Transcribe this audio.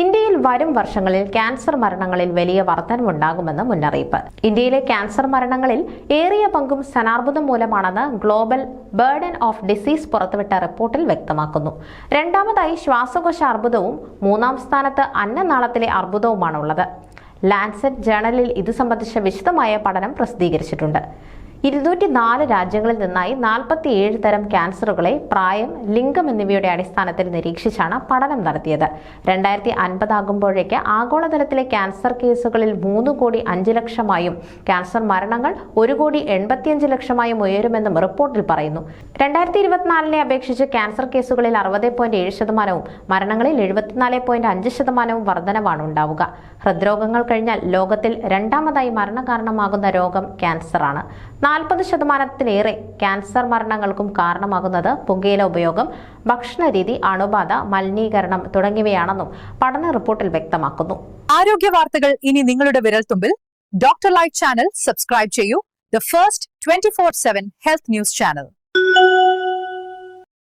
ഇന്ത്യയിൽ വരും വർഷങ്ങളിൽ ക്യാൻസർ മരണങ്ങളിൽ വലിയ വർധനവുണ്ടാകുമെന്ന് മുന്നറിയിപ്പ്. ഇന്ത്യയിലെ ക്യാൻസർ മരണങ്ങളിൽ ഏറിയ പങ്കും സ്തനാർബുദം മൂലമാണെന്ന് ഗ്ലോബൽ ബേർഡൻ ഓഫ് ഡിസീസ് പുറത്തുവിട്ട റിപ്പോർട്ടിൽ വ്യക്തമാക്കുന്നു. രണ്ടാമതായി ശ്വാസകോശ അർബുദവും മൂന്നാം സ്ഥാനത്ത് അന്നനാളത്തിലെ അർബുദവുമാണുള്ളത്. ലാൻസെറ്റ് ജേണലിൽ ഇത് സംബന്ധിച്ച വിശദമായ പഠനം പ്രസിദ്ധീകരിച്ചിട്ടുണ്ട്. ഇരുന്നൂറ്റി നാല് രാജ്യങ്ങളിൽ നിന്നായി നാൽപ്പത്തി ഏഴ് തരം ക്യാൻസറുകളെ പ്രായം ലിംഗം എന്നിവയുടെ അടിസ്ഥാനത്തിൽ നിരീക്ഷിച്ചാണ് പഠനം നടത്തിയത്. രണ്ടായിരത്തി അൻപതാകുമ്പോഴേക്ക് ആഗോളതലത്തിലെ ക്യാൻസർ കേസുകളിൽ മൂന്ന് കോടി അഞ്ച് ലക്ഷമായും ക്യാൻസർ മരണങ്ങൾ ഒരു കോടി എൺപത്തിയഞ്ച് ലക്ഷമായും ഉയരുമെന്നും റിപ്പോർട്ടിൽ പറയുന്നു. രണ്ടായിരത്തി ഇരുപത്തിനാലിനെ അപേക്ഷിച്ച് ക്യാൻസർ കേസുകളിൽ അറുപത് പോയിന്റ് ഏഴ് ശതമാനവും മരണങ്ങളിൽ എഴുപത്തിനാല് പോയിന്റ് അഞ്ച് ശതമാനവും വർധനവാണ് ഉണ്ടാവുക. ഹൃദ്രോഗങ്ങൾ കഴിഞ്ഞാൽ ലോകത്തിൽ രണ്ടാമതായി മരണകാരണമാകുന്ന രോഗം ക്യാൻസറാണ്. നാൽപ്പത് ശതമാനത്തിലേറെ ക്യാൻസർ മരണങ്ങൾക്കും കാരണമാകുന്നത് പുകയില ഉപയോഗം ഭക്ഷണരീതി അണുബാധ മലിനീകരണം തുടങ്ങിയവയാണെന്നും പഠന റിപ്പോർട്ടിൽ വ്യക്തമാക്കുന്നു. ആരോഗ്യ വാർത്തകൾ ഇനി നിങ്ങളുടെ വിരൽത്തുമ്പിൽ. ഡോക്ടർ ലൈറ്റ് ചാനൽ സബ്സ്ക്രൈബ് ചെയ്യൂ. The first twenty four seven health news channel